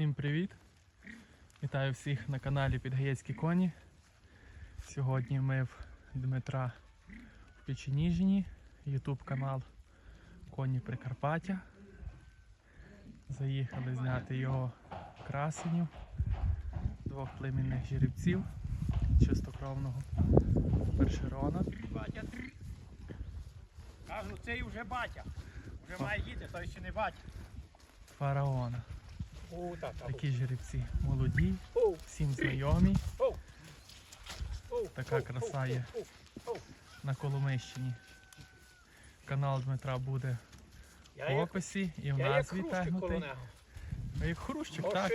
Всім привіт! Вітаю всіх на каналі Підгаєцькі коні. Сьогодні ми в Дмитра в Печеніжині, Ютуб канал Коні Прикарпаття. Заїхали зняти його красенів, двох племінних жеребців чистокровного першерона. Батя. Кажу, цей вже батя. Вже має діти, той ще не батя. Фараона. Такі жеребці молоді, всім знайомі. Така краса є. на Коломищині. Канал Дмитра буде в описі і в я як назві хрущик коло тегнутий. нього. А Як хрущик, так.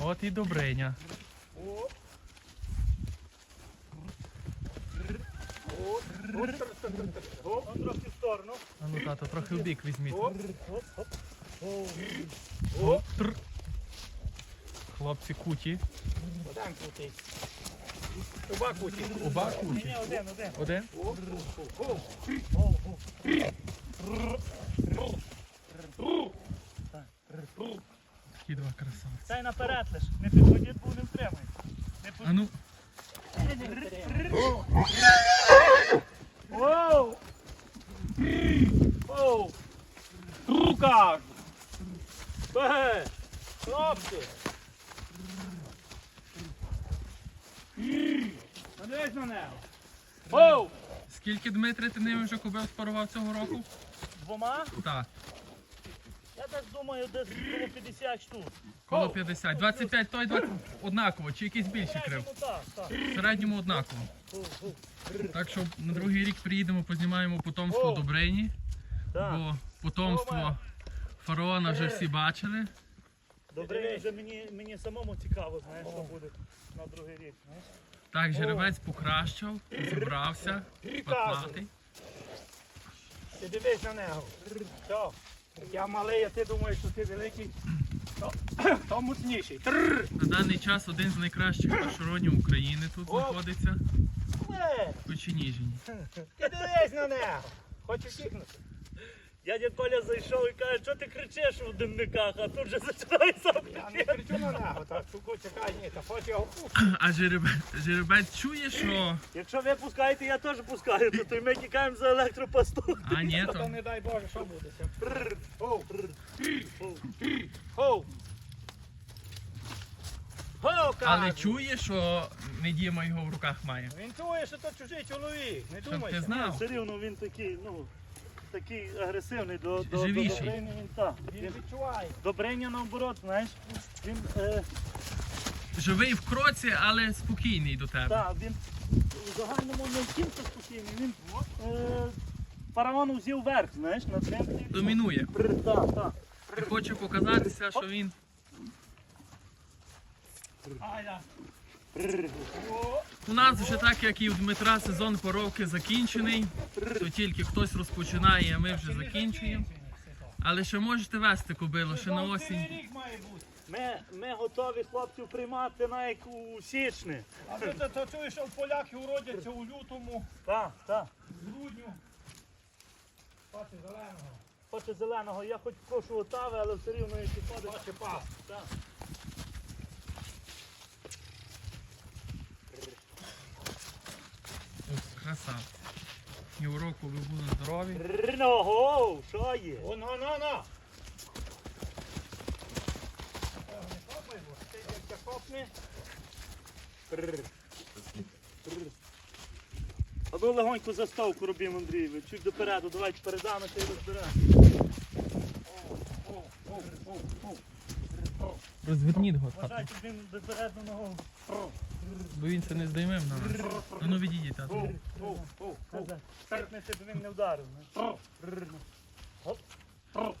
От і Добриня. А ну тато, трохи в бік візьміть. О, О, тр. Хлопці куті. один кутий. Оба куті. Оба куті. ні, один, один. Один. Такі два красавці. Дай наперед лиш, не підходіть, бо не втримає. Не А ну, Оу! Оу! Рука! Е! Хлопці! Подивись на нього! Оу! скільки Дмитрий ти ними вже купив спарував цього року? Двома? Так, Я так думаю, десь було 50 штук. коло 50. 25 той 20 однаково, чи якийсь більший крив. Так, так. В середньому однаково. Так що на другий рік приїдемо, познімаємо потомство. Добрині, Так. бо потомство фараона вже всі бачили. Добре, вже мені, мені самому цікаво, знаєш, що буде на другий рік. Знаєш? Так, жеребець покращав, зібрався, патлатий. Ти дивись на нього. Що? Я малий, а ти думаєш, що ти великий. То. Тррр. На даний час один з найкращих першеронів України тут знаходиться Е, в. Ти дивись на нього. Хочеш тікнути? Дядя Коля зайшов і каже, що ти кричиш у димниках, а тут же починає сам Я не кричу на нього, так суку чекай, ні, та хоч його А жеребець, жеребець чує, що. Якщо ви пускаєте, я теж пускаю, то, то ми тікаємо за електропосту. А ні, то то. не дай Боже, що буде. Тррр. Оу. Оу. Оу, Але кажу. чує, що не Діма його в руках має. Він чує, що то чужий чоловік, не Щоб думай. ти знав. Все рівно він такий, ну, такий агресивний до, до, до Добрині. Він, так, Він він, відчуває. Добриня наоборот, знаєш, він, е, Живий в кроці, але спокійний до тебе. так, він в загальному не кінця спокійний, він е, фараон взяв верх, знаєш, на центрі. Домінує. Так. І хоче показатися, що він. Ая. У нас вже так, як і у Дмитра, сезон поровки закінчений. То тільки хтось розпочинає, а ми вже закінчуємо. Але ще можете вести кобилу, ще на осінь. Ми, ми готові хлопців приймати навіть у січні. А ти то, то чуєш, що поляки уродяться у лютому, Так, так. в грудню. Пати зеленого. Хоче зеленого, я хоч прошу отави, але все рівно якщо ходить. Пати пас. Так. Красавці. І у року ви були здорові. Рного, що є? О, на, на. А ну легонько заставку робимо, Андрій. ви Чуть допереду, давайте передами та й розберемо. Розверніть його, Вважайте, він допереду ногу. Бо він це не здійме на нас. А ну відійдіть, тато. Серпнеться, бо він не вдарив. не?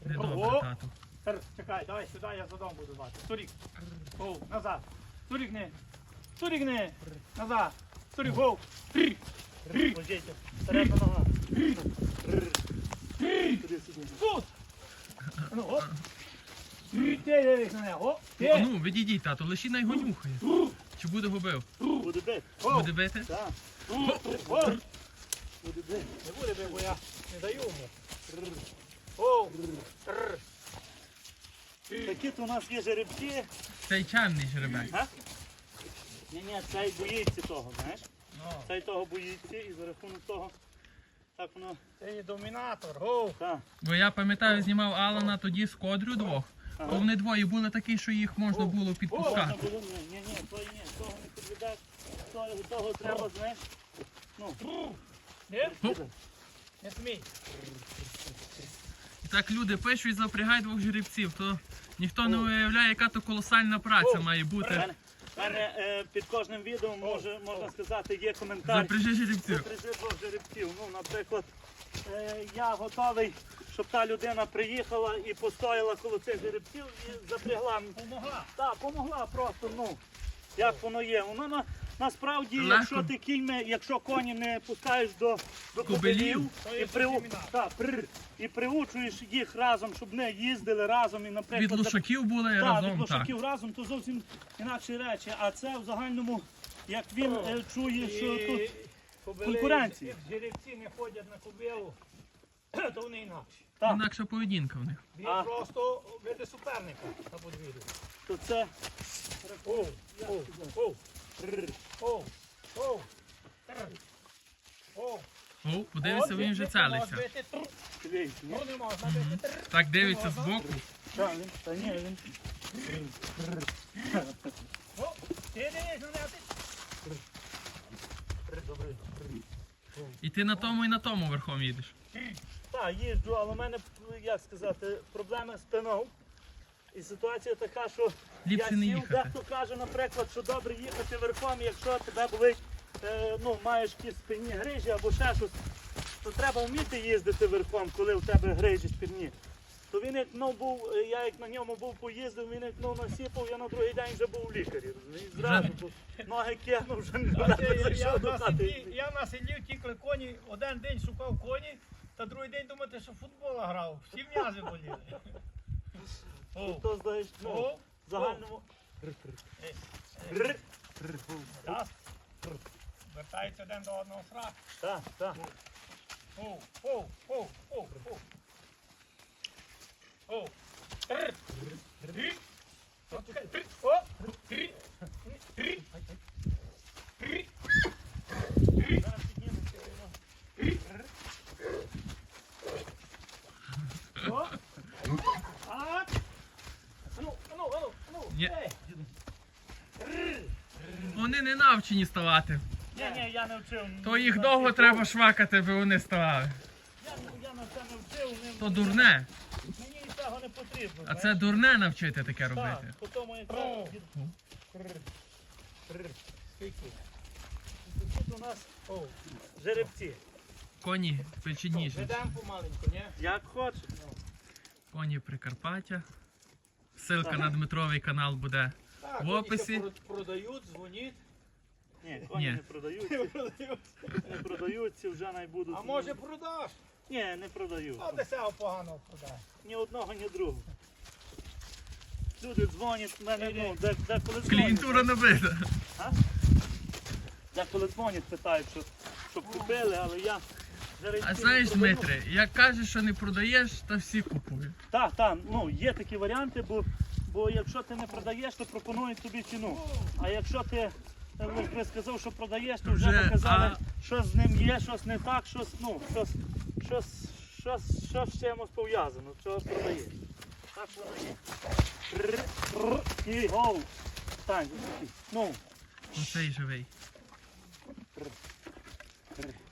Недобре, тату. Чекай, давай сюди, я за дом буду бачити. Турік. Оу, назад. Турікни. Назад. Турік, оу. Трі. Ложіться. Передна нога. Туди сюди. Тут. Ну, оп. Ти на нього. Оп. А Ти. ну, відійдіть, тато, лише на його нюхає. Чи буде губив? Буде бити. Буде бити? Так. Буде бити. Не буде би, бо я не даю йому. Оу. Такі то у нас є жеребці. Цей чемний жеребець. Ні, ні, цей боїться того, знаєш? Ну, Цей того боїться і за рахунок того. Так воно. Ти є домінатор, гоу. Бо я пам'ятаю, знімав Алана тоді з кодрю двох. Ага. То вони двоє були такі, що їх можна було Можна підпускати. було, ні, ні, ні, то ні, того, того треба, знаєш. Ну, Ні? Оп. Не смій. Так люди пишуть, запрягай двох жеребців, то ніхто не уявляє, яка то колосальна праця О. має бути. мене, мене е, під кожним відео може, можна сказати, є коментар. Запряжи жеребців. Запряжи двох жеребців. Ну, наприклад, е, я готовий, щоб та людина приїхала і постояла коло цих жеребців і запрягла. Помогла. Так, помогла просто, ну, як воно є. Воно на, насправді, Легко. якщо ти кіньми, якщо коні не пускаєш до, до Кобилів, кобилів і, при, так, при, і приучуєш їх разом, щоб не їздили разом і, наприклад, Від лошаків були так, від разом. Так. разом, то зовсім інакші речі. А це в загальному, як він е, чує, що тут. кобили, конкуренція. Як жеребці не ходять на кобилу, то вони інакші. Так, Інакша поведінка в них. Він А. просто веде суперника на подвір'ю. то це Оу, оу, оу, оу, тр. Оу. О, подивися, він вже целиться. Так дивиться. О, на мене. І ти на тому і на тому верхом їдеш. Так, їжджу, але в мене, як сказати, проблеми з спиною. І ситуація така, що Ліпше я не сів, їхати. дехто каже, наприклад, що добре їхати верхом, якщо тебе болить, е, ну, маєш якісь спинні грижі або ще щось, то треба вміти їздити верхом, коли в тебе грижі спинні. То він як ну, був, е, я як на ньому був поїздив, він як ну, насіпав, я на другий день вже був у лікарі. розумієш? Зразу, бо ноги кинув, вже не А це я- я зайшов до на хати. Я на селі тікли коні, один день шукав коні, та другий день думати, що футбол грав. Всі м'язи боліли. О, знаєш, ну, в загальному. Вертається один до одного сраку. Так, так. Оу, оу, оу, оу, оу. Оу. Три. Три. Три. Три. Три. Зараз піднімемося, воно. О. А. Ану, ану, ану, ану. Ні. Ей. Навчені ставати. Ні, ні, я не вчив. То їх довго треба швакати, аби вони ставали. Я, я на це не вчив. Не, То дурне. Мені цього не потрібно. А це дурне навчити таке Так, робити. по тому як О. Скільки? Тут у нас жеребці. Коні печеніші. Ведемо помаленьку, ні? Як хочеш. Коні Прикарпаття. Ссылка на Дмитровий канал буде. Так, В описі. продають, дзвоніть. Ні, коні Ні. не продаються. Не продаються, вже не будуть. А може продаш? Ні, не продають. А десяго погано продай. Ні одного, ні другого. Люди дзвонять в мене, ну, де, де коли Клієнтура набита. Деколи дзвонять, питають, щоб, щоб купили, але я А знаєш, продаю. Дмитре, як кажеш, що не продаєш, то всі купують. Так, так, ну є такі варіанти, бо, бо якщо ти не продаєш, то пропонують тобі ціну. А якщо ти ти сказав, що продаєш, то вже показали, що з ним є, щось не так, щось, ну, щось, щось, щось, щось з чимось пов'язано, що продаєш. Так р- І гоу. Стань. Ну, Оцей живий.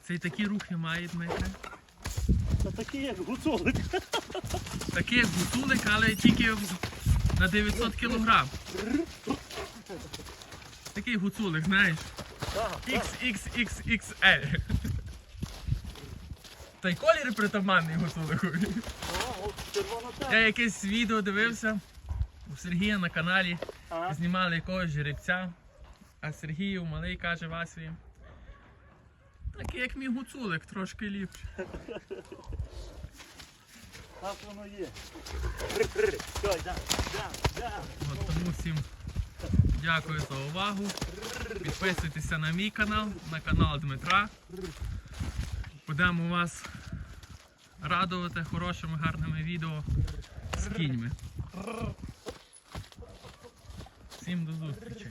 Цей такі рухи має, Дмитре. це такі як гуцулик. Такий як гуцулик, але тільки на 900 кілограм. Такий гуцулик, знаєш. XXXXL. Та й колір притаманний червоно Я якесь відео дивився у Сергія на каналі. Ага. Знімали якогось жеребця. А Сергію малий каже Васі. Такий як мій гуцулик, трошки ліпше. Так воно є. Все, йдемо, йдемо, йдемо. От тому всім дякую за увагу. Підписуйтеся на мій канал, на канал Дмитра. Будемо вас радувати хорошими, гарними відео з кіньми. Всім до зустрічі.